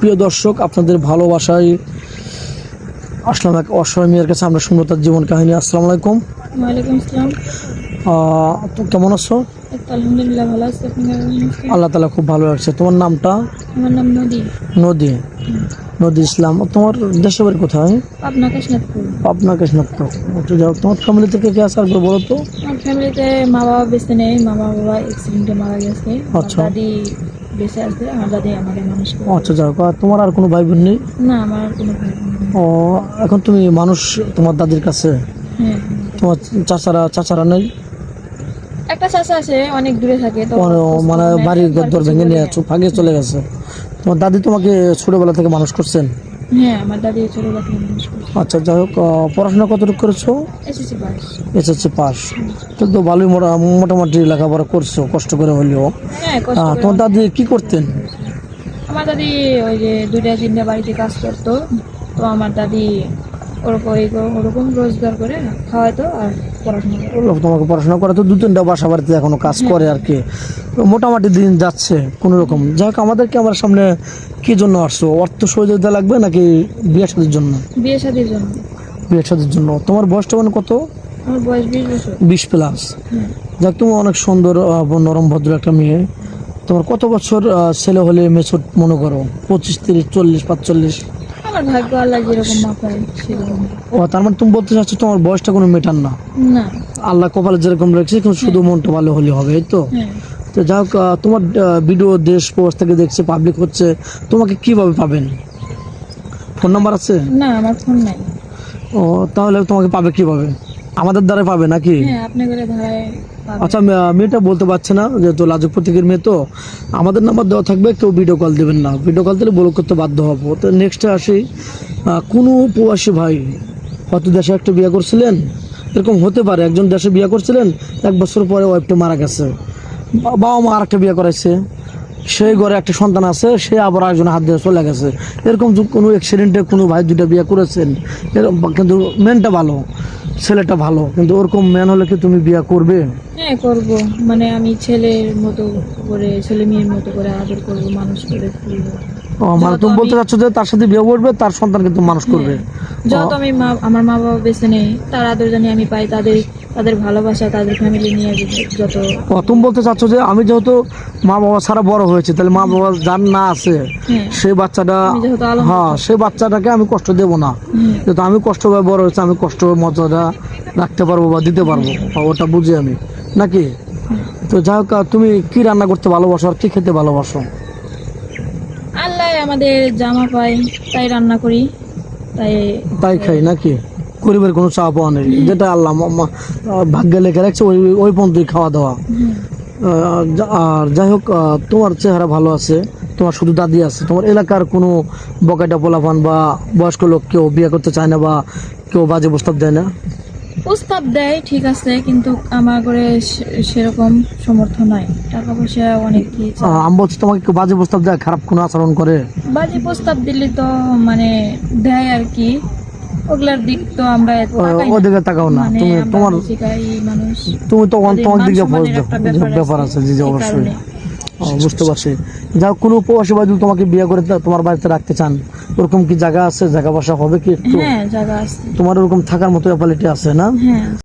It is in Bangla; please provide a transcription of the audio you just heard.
প্রিয় দর্শক আপনাদের ভালোবাসায় আসলাম এক অসহায় মেয়ের কাছে। আমরা শুনব তার জীবন কাহিনী। আসসালামু আলাইকুম। তো কেমন আছো? আলহামদুলিল্লাহ ভালো? আল্লাহ তালা খুব ভালো লাগছে তোমার নামটা? আমার নাম নদী। নদী। নদী ইসলাম। তোমার দেশের বাড়ি কোথায়? পাবনা কাশনাথপুর পাবনা কৃষ্ণপুর একটু যাও তোমার ফ্যামিলি থেকে কে আছে আসবে বলো তো। আমার ফ্যামিলিতে মা বাবা বেঁচে নেই। মা বাবা অ্যাক্সিডেন্টে মারা গেছে। আচ্ছা। দাদি বেঁচে আছে আমার দাদি আমাকে মানুষ আচ্ছা যাও আর তোমার আর কোনো ভাই বোন নেই? না আমার আর কোনো ভাই বোন ও এখন তুমি মানুষ তোমার দাদির কাছে? হ্যাঁ। তোমার চাচারা চাচারা নেই? একটা চাচা আছে অনেক দূরে থাকে তো তোমার মানে নেয়, বাড়ির ঘর ভেঙে নিয়ে ফাঁকে চলে গেছে। তোমার দাদি তোমাকে ছোটবেলা থেকে মানুষ করছেন? হ্যাঁ আমার দাদি আচ্ছা যাই হোক পড়াশোনা কতটুকু করেছ? এসএসসি পাস এসএসসি পাস তো ভালোই মোটা- মোটামুটি লেখাপড়া করছ কষ্ট করে হলেও। হ্যাঁ করে তোমার দাদি কি করতেন? আমার দাদি ওই যে দুইটা তিনটা বাড়িতে কাজ করতো। তো আমার দাদি ওরকম ওরকম রোজগার করে খাওয়াতো আর পড়াশোনা করে। তোমাকে পড়াশোনা করে তো দু তিনটা বাসা বাড়িতে এখনও কাজ করে আর কি। মোটামুটি দিন যাচ্ছে কোনো রকম। যাই হোক আমাদেরকে আমার সামনে কি জন্য আসছো? অর্থ সহযোগিতা লাগবে নাকি বিয়ে শাদির জন্য? বিয়ে শাদির জন্য। বিয়ে শাদির জন্য। তোমার বয়সটা মানে কত? আমার বয়স বিশ বছর। বিশ প্লাস হ্যাঁ। যাক তুমি অনেক সুন্দর নরম ভদ্র একটা মেয়ে। তোমার কত বছর ছেলে হলে মেচুর মনে করো? পঁচিশ তিরিশ চল্লিশ পাঁচচল্লিশ? আমার ভাগ্য আল্লাহ যেরকম মাপায় সেরকম। ও তার মানে তুমি বলতে চাচ্ছ তোমার বয়সটা কোনো মেটার না? না। আল্লাহ কপালে যেরকম রেখেছে কিন্তু শুধু মনটা ভালো হলে হবে এই তো? হ্যাঁ। তো যাই হোক তোমার ভিডিও দেশ পোস্ট থেকে দেখছে পাবলিক হচ্ছে তোমাকে কীভাবে পাবেন? ফোন নাম্বার আছে? না আমার ফোন নাই। ও তাহলে তোমাকে পাবে কীভাবে? আমাদের দ্বারা পাবে নাকি? হ্যাঁ আপনি করে ধারায় পাবেন। আচ্ছা মেয়েটা বলতে পারছে না যেহেতু লাজুক প্রতীকের মেয়ে তো। আমাদের নাম্বার দেওয়া থাকবে, কেউ ভিডিও কল দেবেন না। ভিডিও কল দিলে ব্লক করতে বাধ্য হব। তো নেক্সটে আসি। কোনো প্রবাসী ভাই হয়তো দেশে একটা বিয়ে করছিলেন? এরকম হতে পারে, একজন দেশে বিয়ে করছিলেন, এক বছর পরে ওয়াইফটা মারা গেছে। বাবা মা আরেকটা বিয়ে করাইছে। সেই ঘরে একটা সন্তান আছে, সে আবার একজন হাত দিয়ে চলে গেছে। এরকম কোনো অ্যাক্সিডেন্টে কোনো ভাই দুটা বিয়ে করেছেন, এরকম কিন্তু মেনটা ভালো। ছেলেটা ভালো, কিন্তু ওরকম ম্যান হলে কি তুমি বিয়ে করবে? হ্যাঁ করব। মানে আমি ছেলের মতো করে, ছেলে মেয়ের মতো করে আদর করব, মানুষ করে তুলবো। মানে তুমি বলতে চাচ্ছ যে তার সাথে বিয়ে করবে তার সন্তান কিন্তু মানুষ করবে। যত আমি মা আমার মা বাবা বেঁচে নেই তার আদর জানি আমি পাই তাদের তাদের ভালোবাসা তাদের ফ্যামিলি নিয়ে যত ও, তুমি বলতে চাচ্ছ যে আমি যেহেতু মা বাবা ছাড়া বড় হয়েছে তাহলে মা বাবা যার না আছে হ্যাঁ। সেই বাচ্চাটা হ্যাঁ সেই বাচ্চাটাকে আমি কষ্ট দেব না। যেহেতু আমি কষ্ট করে বড় হয়েছে আমি কষ্ট মজাটা রাখতে পারব বা দিতে পারব। ওটা বুঝি আমি। নাকি? তো যাই হোক তুমি কি রান্না করতে ভালোবাসো আর কি খেতে ভালোবাসো? আমাদের জামা পাই তাই রান্না করি। তাই তাই খাই নাকি? গরিবের কোনো চা পাওয়া নেই। যেটা আল্লাহ ভাগ্যে লেখা রাখছে ওই ওই পর্যন্তই খাওয়া দাওয়া। আর যাই হোক তোমার চেহারা ভালো আছে তোমার শুধু দাদি আছে তোমার এলাকার কোনো বকাটা পোলাপান বা বয়স্ক লোক কেউ বিয়ে করতে চায় না বা কেউ বাজে প্রস্তাব দেয় না? প্রস্তাব দেয় ঠিক আছে কিন্তু আমার করে সেরকম সমর্থ নাই। টাকা পয়সা অনেক কি আমি বলছি তোমাকে কেউ বাজে প্রস্তাব দেয় খারাপ কোনো আচরণ করে। বাজে প্রস্তাব দিলে তো মানে দেয় আর কি। ওগুলার দিক তো আমরা। ওদিকে তাকাও না। মানে তুমি তোমার মানুষ। তুমি তো তোমার দিকে ব্যাপার আছে জি অবশ্যই। বুঝতে পারছি। যা কোনো বা যদি তোমাকে বিয়ে করে তোমার বাড়িতে রাখতে চান ওরকম কি জায়গা আছে? জায়গা বাসা হবে কি একটু? হ্যাঁ তোমার ওরকম থাকার মতো অ্যাপালিটি আছে না? হ্যাঁ।